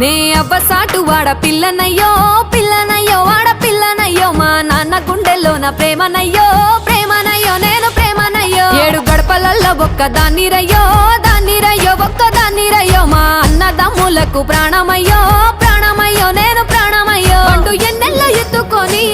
నే అవ్వసాటు వాడ పిల్లనయ్యో పిల్లనయ్యో వాడ పిల్లనయ్యో మా నాన్న గుండెల్లోన ప్రేమనయ్యో ప్రేమనయ్యో నేను ప్రేమనయ్యో. ఏడు గడపలల్లో ఒక్క దాన్ని రయ్యో దాన్ని రయ్యో ఒక్క దాన్ని రయ్యో మా అన్నదమ్ములకు ప్రాణమయ్యో ప్రాణమయ్యో నేను ప్రాణమయ్యో. అంటూ ఎన్నెల్లో ఎత్తుకొని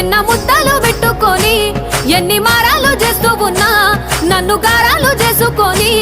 ఎన్న ముద్దలు పెట్టుకొని ఎన్ని మారాలు చేస్తూ ఉన్నా నన్ను గారాలు చేసుకొని.